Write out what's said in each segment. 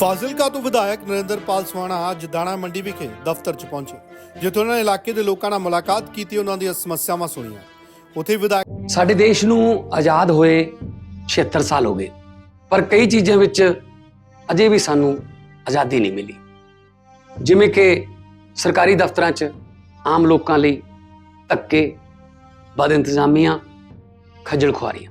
ਫਾਜ਼ਿਲਕਾ ਤੋਂ ਵਿਧਾਇਕ ਨਰਿੰਦਰਪਾਲ ਸਵਾਣਾ ਅੱਜ ਦਾਣਾ ਮੰਡੀ ਵਿਖੇ ਦਫ਼ਤਰ 'ਚ ਪਹੁੰਚੇ, ਜਿੱਥੇ ਉਹਨਾਂ ਨੇ ਇਲਾਕੇ ਦੇ ਲੋਕਾਂ ਨਾਲ ਮੁਲਾਕਾਤ ਕੀਤੀ, ਉਹਨਾਂ ਦੀਆਂ ਸਮੱਸਿਆਵਾਂ ਸੁਣੀਆਂ। ਉੱਥੇ ਵਿਧਾਇਕ ਸਾਡੇ ਦੇਸ਼ ਨੂੰ ਆਜ਼ਾਦ ਹੋਏ 76 ਸਾਲ ਹੋ ਗਏ, ਪਰ ਕਈ ਚੀਜ਼ਾਂ ਵਿੱਚ ਅਜੇ ਵੀ ਸਾਨੂੰ ਆਜ਼ਾਦੀ ਨਹੀਂ ਮਿਲੀ। ਜਿਵੇਂ ਕਿ ਸਰਕਾਰੀ ਦਫ਼ਤਰਾਂ 'ਚ ਆਮ ਲੋਕਾਂ ਲਈ ਧੱਕੇ ਬਦ ਇੰਤਜ਼ਾਮੀਆਂ ਖੱਜਲ ਖੁਆਰੀਆਂ।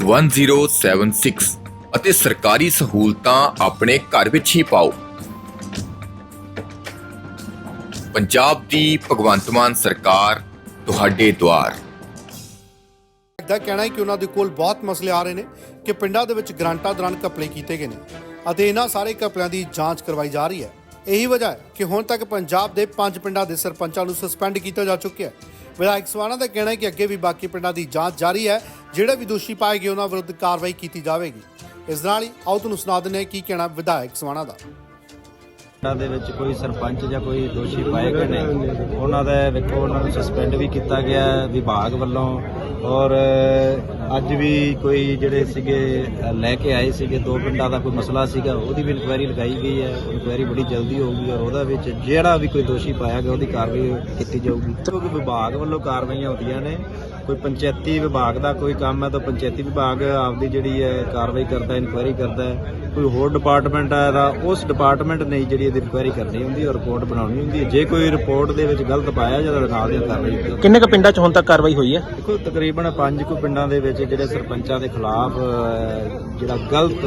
1076 ਅਤੇ ਸਰਕਾਰੀ ਸਹੂਲਤਾਂ ਆਪਣੇ ਘਰ ਵਿੱਚ ਹੀ ਪਾਓ। ਪੰਜਾਬ ਦੀ ਭਗਵੰਤ ਮਾਨ ਸਰਕਾਰ, ਤੁਹਾਡੇ ਦੁਆਰ। ਦਾ ਕਹਿਣਾ ਹੈ ਕਿ ਉਹਨਾਂ ਦੇ ਕੋਲ ਬਹੁਤ ਮਸਲੇ ਆ ਰਹੇ ਨੇ ਕਿ ਪਿੰਡਾਂ ਦੇ ਵਿੱਚ ਗ੍ਰਾਂਟਾਂ ਦੌਰਾਨ ਘਪਲੇ ਕੀਤੇ ਗਏ ਨੇ ਅਤੇ ਇਹਨਾਂ ਸਾਰੇ ਘਪਲਿਆਂ ਦੀ ਜਾਂਚ ਕਰਵਾਈ ਜਾ ਰਹੀ ਹੈ। ਇਹੀ ਵਜ੍ਹਾ ਹੈ ਕਿ ਹੁਣ ਤੱਕ ਪੰਜਾਬ ਦੇ ਪੰਜ ਪਿੰਡਾਂ ਦੇ ਸਰਪੰਚਾਂ ਨੂੰ ਸਸਪੈਂਡ ਕੀਤਾ ਜਾ ਚੁੱਕਿਆ ਹੈ। ਵਿਧਾਇਕ ਸਵਾਣਾ ਦਾ ਕਹਿਣਾ ਹੈ ਕਿ ਅੱਗੇ ਵੀ ਬਾਕੀ ਪਿੰਡਾਂ ਦੀ ਜਾਂਚ ਜਾਰੀ ਹੈ ਜਿਹੜੇ ਵੀ ਦੋਸ਼ੀ ਪਾਏ ਗਏ, ਉਹਨਾਂ ਵਿਰੁੱਧ ਕਾਰਵਾਈ ਕੀਤੀ ਜਾਵੇਗੀ। ਇਸ ਨਾਲ ਹੀ ਆਓ ਤੁਹਾਨੂੰ ਸੁਣਾ ਦਿੰਦੇ ਹਾਂ ਕੀ ਕਹਿਣਾ ਵਿਧਾਇਕ ਸਵਾਣਾ ਦਾ। ਪਿੰਡਾਂ ਦੇ ਵਿੱਚ ਕੋਈ ਸਰਪੰਚ ਜਾਂ ਕੋਈ ਦੋਸ਼ੀ ਪਾਏ ਗਏ ਨੇ, ਉਹਨਾਂ ਦਾ ਵੇਖੋ, ਉਹਨਾਂ ਨੂੰ ਸਸਪੈਂਡ ਵੀ ਕੀਤਾ ਗਿਆ ਵਿਭਾਗ ਵੱਲੋਂ। ਔਰ ਅੱਜ ਵੀ ਕੋਈ ਜਿਹੜੇ ਸੀਗੇ ਲੈ ਕੇ ਆਏ ਸੀਗੇ, ਦੋ ਪਿੰਡਾਂ ਦਾ ਕੋਈ ਮਸਲਾ ਸੀਗਾ, ਉਹਦੀ ਵੀ ਇਨਕੁਆਇਰੀ ਲਗਾਈ ਗਈ ਹੈ। ਇਨਕੁਆਇਰੀ ਬੜੀ ਜਲਦੀ ਹੋਊਗੀ ਔਰ ਉਹਦਾ ਵਿੱਚ ਜਿਹੜਾ ਵੀ ਕੋਈ ਦੋਸ਼ੀ ਪਾਇਆ ਗਿਆ, ਉਹਦੀ ਕਾਰਵਾਈ ਕੀਤੀ ਜਾਊਗੀ। ਕਿਉਂਕਿ ਵਿਭਾਗ ਵੱਲੋਂ ਕਾਰਵਾਈਆਂ ਹੁੰਦੀਆਂ ਨੇ। ਕੋਈ ਪੰਚਾਇਤੀ ਵਿਭਾਗ ਦਾ ਕੋਈ ਕੰਮ ਹੈ ਤਾਂ ਪੰਚਾਇਤੀ ਵਿਭਾਗ ਆਪਦੀ ਜਿਹੜੀ ਹੈ ਕਾਰਵਾਈ ਕਰਦਾ ਇਨਕੁਆਇਰੀ ਕਰਦਾ ਹੈ। ਕੋਈ ਹੋਰ ਡਿਪਾਰਟਮੈਂਟ ਹੈ ਤਾਂ ਉਸ ਡਿਪਾਰਟਮੈਂਟ ਨੇ ਜਿਹੜੀ ਇਹਦੀ ਇਨਕੁਆਇਰੀ ਕਰਨੀ ਹੁੰਦੀ ਹੈ ਰਿਪੋਰਟ ਬਣਾਉਣੀ ਹੁੰਦੀ ਹੈ। ਜੇ ਕੋਈ ਰਿਪੋਰਟ ਦੇ ਵਿੱਚ ਗਲਤ ਪਾਇਆ ਜਾਂਦਾ ਨਾਲ ਦੀ ਕਾਰਵਾਈ ਕਰੋ ਕਿੰਨੇ ਕੁ ਪਿੰਡਾਂ 'ਚ ਹੁਣ ਤੱਕ ਕਾਰਵਾਈ ਹੋਈ ਹੈ? ਦੇਖੋ ਤਕਰੀਬਨ ਪੰਜ ਕੁ ਪਿੰਡਾਂ ਦੇ ਵਿੱਚ ਜਿਹੜੇ ਸਰਪੰਚਾਂ ਦੇ ਖਿਲਾਫ ਜਿਹੜਾ ਗਲਤ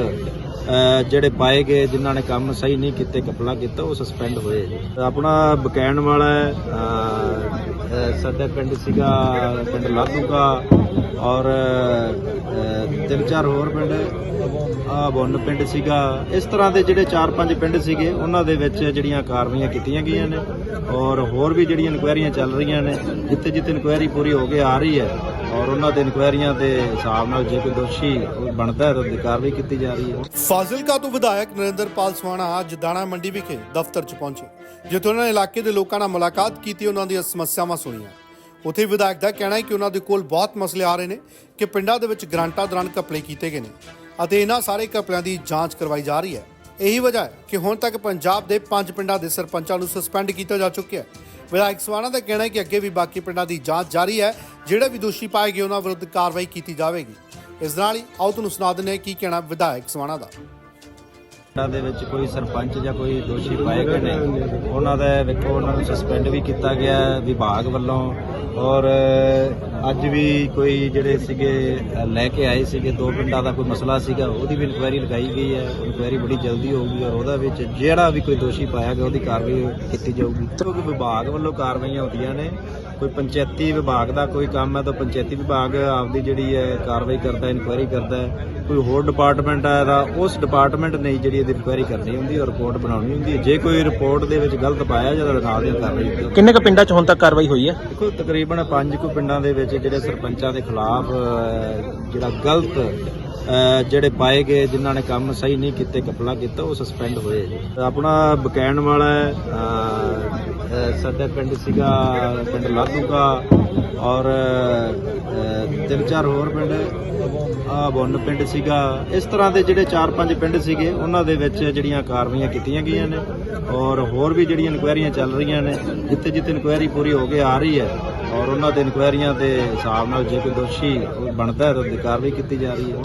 ਜਿਹੜੇ ਪਾਏ ਗਏ ਜਿਨ੍ਹਾਂ ਨੇ ਕੰਮ ਸਹੀ ਨਹੀਂ ਕੀਤੇ ਕਪਲਾ ਕੀਤਾ ਉਹ ਸਸਪੈਂਡ ਹੋਏ ਜੀ। ਆਪਣਾ ਬਕੈਣ ਵਾਲਾ ਸਾਡਾ ਪਿੰਡ ਸੀਗਾ, ਪਿੰਡ ਲਾਧੂਗਾ ਔਰ ਤਿੰਨ ਚਾਰ ਹੋਰ ਪਿੰਡ। ਆ ਬੁੰਨ ਪਿੰਡ ਸੀਗਾ। ਇਸ ਤਰ੍ਹਾਂ ਦੇ ਜਿਹੜੇ 4-5 ਪਿੰਡ ਸੀਗੇ, ਉਹਨਾਂ ਦੇ ਵਿੱਚ ਜਿਹੜੀਆਂ ਕਾਰਵਾਈਆਂ ਕੀਤੀਆਂ ਗਈਆਂ ਨੇ। ਔਰ ਹੋਰ ਵੀ ਜਿਹੜੀਆਂ ਇਨਕੁਆਇਰੀਆਂ ਚੱਲ ਰਹੀਆਂ ਨੇ ਜਿੱਥੇ ਜਿੱਥੇ ਇਨਕੁਆਇਰੀ ਪੂਰੀ ਹੋ ਕੇ ਆ ਰਹੀ ਹੈ ਔਰ ਉਹਨਾਂ ਦੇ ਇਨਕੁਆਇਰੀਆਂ ਦੇ ਹਿਸਾਬ ਨਾਲ ਜੇ ਕੋਈ ਦੋਸ਼ੀ ਬਣਦਾ ਹੈ ਤਾਂ ਕਾਰਵਾਈ ਕੀਤੀ ਜਾ ਰਹੀ ਹੈ। ਫਾਜ਼ਿਲਕਾ ਤੋਂ ਵਿਧਾਇਕ ਨਰਿੰਦਰਪਾਲ ਸਵਾਣਾ ਅੱਜ ਦਾਣਾ ਮੰਡੀ ਵਿਖੇ ਦਫ਼ਤਰ 'ਚ ਪਹੁੰਚੇ, ਜਿੱਥੇ ਉਹਨਾਂ ਨੇ ਇਲਾਕੇ ਦੇ ਲੋਕਾਂ ਨਾਲ ਮੁਲਾਕਾਤ ਕੀਤੀ, ਉਹਨਾਂ ਦੀਆਂ ਸਮੱਸਿਆਵਾਂ ਸੁਣੀਆਂ। ਉਥੇ ਵਿਧਾਇਕ ਦਾ ਕਹਿਣਾ ਹੈ ਕਿ ਉਹਨਾਂ ਦੇ ਕੋਲ ਬਹੁਤ ਮਸਲੇ ਆ ਰਹੇ ਨੇ ਕਿ ਪਿੰਡਾਂ ਦੇ ਵਿੱਚ ਗ੍ਰਾਂਟਾਂ ਦੌਰਾਨ ਘਪਲੇ ਕੀਤੇ ਗਏ ਨੇ ਅਤੇ ਇਹਨਾਂ ਸਾਰੇ ਘਪਲਿਆਂ ਦੀ ਜਾਂਚ ਕਰਵਾਈ ਜਾ ਰਹੀ ਹੈ। ਇਹੀ ਵਜ੍ਹਾ ਹੈ ਕਿ ਹੁਣ ਤੱਕ ਪੰਜਾਬ ਦੇ ਪੰਜ ਪਿੰਡਾਂ ਦੇ ਸਰਪੰਚਾਂ ਨੂੰ ਸਸਪੈਂਡ ਕੀਤਾ ਜਾ ਚੁੱਕਿਆ ਹੈ। ਵਿਧਾਇਕ ਸਵਾਣਾ ਦਾ ਕਹਿਣਾ ਹੈ ਕਿ ਅੱਗੇ ਵੀ ਬਾਕੀ ਪਿੰਡਾਂ ਦੀ ਜਾਂਚ ਜਾਰੀ ਹੈ। ਜਿਹੜੇ ਵੀ ਦੋਸ਼ੀ ਪਾਏ ਗਏ, ਉਹਨਾਂ ਵਿਰੁੱਧ ਕਾਰਵਾਈ ਕੀਤੀ ਜਾਵੇਗੀ। ਇਸ ਨਾਲ ਹੀ ਆਓ ਤੁਹਾਨੂੰ ਸੁਣਾ ਦਿੰਦੇ ਹਾਂ ਕੀ ਕਹਿਣਾ ਵਿਧਾਇਕ ਸਵਾਣਾ ਦਾ। ਪਿੰਡਾਂ ਦੇ ਵਿੱਚ ਕੋਈ ਸਰਪੰਚ ਜਾਂ ਕੋਈ ਦੋਸ਼ੀ ਪਾਏ ਗਏ ਨੇ, ਉਹਨਾਂ ਦਾ ਵੇਖੋ ਉਹਨਾਂ ਨੂੰ ਸਸਪੈਂਡ ਵੀ ਕੀਤਾ ਗਿਆ ਵਿਭਾਗ ਵੱਲੋਂ ਔਰ ਅੱਜ ਵੀ ਕੋਈ ਜਿਹੜੇ ਸੀਗੇ ਲੈ ਕੇ ਆਏ ਸੀਗੇ, ਦੋ ਪਿੰਡਾਂ ਦਾ ਕੋਈ ਮਸਲਾ ਸੀਗਾ, ਉਹਦੀ ਵੀ ਇਨਕੁਆਇਰੀ ਲਗਾਈ ਗਈ ਹੈ, ਇਨਕੁਆਇਰੀ ਬੜੀ ਜਲਦੀ ਹੋਊਗੀ ਔਰ ਉਹਦਾ ਵਿੱਚ ਜਿਹੜਾ ਵੀ ਕੋਈ ਦੋਸ਼ੀ ਪਾਇਆ ਗਿਆ, ਉਹਦੀ ਕਾਰਵਾਈ ਕੀਤੀ ਜਾਊਗੀ। ਕਿਉਂਕਿ ਵਿਭਾਗ ਵੱਲੋਂ ਕਾਰਵਾਈਆਂ ਹੁੰਦੀਆਂ ਨੇ ਕੋਈ ਪੰਚਾਇਤੀ ਵਿਭਾਗ ਦਾ ਕੋਈ ਕੰਮ ਹੈ ਤਾਂ ਪੰਚਾਇਤੀ ਵਿਭਾਗ ਆਪਦੀ ਜਿਹੜੀ ਹੈ ਕਾਰਵਾਈ ਕਰਦਾ ਇਨਕੁਆਇਰੀ ਕਰਦਾ ਹੈ। ਕੋਈ ਹੋਰ ਡਿਪਾਰਟਮੈਂਟ ਹੈ ਤਾਂ ਉਸ ਡਿਪਾਰਟਮੈਂਟ ਨੇ ਜਿਹੜੀ ਇਹਦੀ ਇਨਕੁਆਇਰੀ ਕਰਨੀ ਹੁੰਦੀ ਹੈ ਰਿਪੋਰਟ ਬਣਾਉਣੀ ਹੁੰਦੀ ਹੈ। ਜੇ ਕੋਈ ਰਿਪੋਰਟ ਦੇ ਵਿੱਚ ਗਲਤ ਪਾਇਆ ਜਾਂਦਾ ਨਾਲ ਦੀ ਕਾਰਵਾਈ ਕਰੋ ਕਿੰਨੇ ਕੁ ਪਿੰਡਾਂ 'ਚ ਹੁਣ ਤੱਕ ਕਾਰਵਾਈ ਹੋਈ ਹੈ? ਦੇਖੋ ਤਕਰੀਬਨ ਪੰਜ ਕੁ ਪਿੰਡਾਂ ਦੇ ਵਿੱਚ ਜਿਹੜੇ ਸਰਪੰਚਾਂ ਦੇ ਖਿਲਾਫ ਜਿਹੜਾ ਗਲਤ ਜਿਹੜੇ ਪਾਏ ਗਏ ਜਿਨ੍ਹਾਂ ਨੇ ਕੰਮ ਸਹੀ ਨਹੀਂ ਕੀਤੇ ਕਪਲਾ ਕੀਤਾ ਉਹ ਸਸਪੈਂਡ ਹੋਏ ਜੀ। ਆਪਣਾ ਬਕੈਣ ਵਾਲਾ ਹੈ, ਸਾਡਾ ਪਿੰਡ ਸੀਗਾ, ਪਿੰਡ ਲਾਧੂਗਾ ਔਰ ਤਿੰਨ ਚਾਰ ਹੋਰ ਪਿੰਡ। ਆ ਬੁੰਨ ਪਿੰਡ ਸੀਗਾ। ਇਸ ਤਰ੍ਹਾਂ ਦੇ ਜਿਹੜੇ 4-5 ਪਿੰਡ ਸੀਗੇ, ਉਹਨਾਂ ਦੇ ਵਿੱਚ ਜਿਹੜੀਆਂ ਕਾਰਵਾਈਆਂ ਕੀਤੀਆਂ ਗਈਆਂ ਨੇ ਔਰ ਹੋਰ ਵੀ ਜਿਹੜੀਆਂ ਇਨਕੁਆਇਰੀਆਂ ਚੱਲ ਰਹੀਆਂ ਨੇ ਜਿੱਥੇ ਜਿੱਥੇ ਇਨਕੁਆਇਰੀ ਪੂਰੀ ਹੋ ਕੇ ਆ ਰਹੀ ਹੈ ਔਰ ਉਹਨਾਂ ਦੇ ਇਨਕੁਆਇਰੀਆਂ ਦੇ ਹਿਸਾਬ ਨਾਲ ਜੇ ਕੋਈ ਦੋਸ਼ੀ ਬਣਦਾ ਹੈ ਤਾਂ ਕਾਰਵਾਈ ਕੀਤੀ ਜਾ ਰਹੀ ਹੈ।